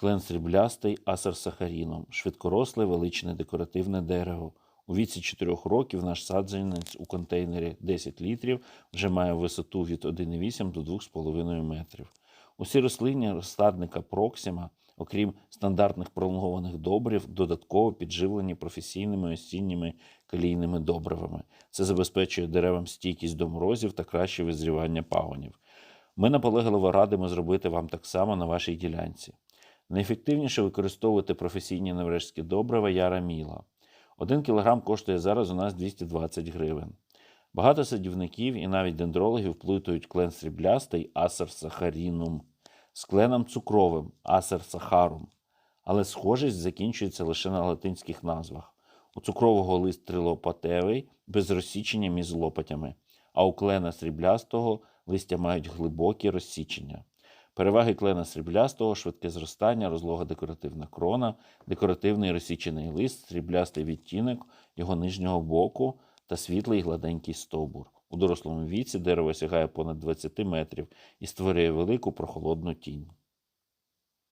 Клен сріблястий асер сахаріном, швидкоросле величне декоративне дерево. У віці 4 років наш саджанець у контейнері 10 літрів вже має висоту від 1,8 до 2,5 метрів. Усі рослинні розсадника Проксима, окрім стандартних пролонгованих добрив, додатково підживлені професійними осінніми калійними добривами. Це забезпечує деревам стійкість до морозів та краще визрівання пагонів. Ми наполегливо радимо зробити вам так само на вашій ділянці. Найефективніше використовувати професійні неврежські добрива Яра Міла. Один кілограм коштує зараз у нас 220 гривень. Багато садівників і навіть дендрологів плутають клен сріблястий асер сахарінум з кленом цукровим асер сахарум, але схожість закінчується лише на латинських назвах. У цукрового лист трилопатевий без розсічення між лопатями, а у клена сріблястого листя мають глибокі розсічення. Переваги клена сріблястого, швидке зростання, розлога декоративна крона, декоративний розсічений лист, сріблястий відтінок його нижнього боку та світлий гладенький стовбур. У дорослому віці дерево сягає понад 20 метрів і створює велику прохолодну тінь.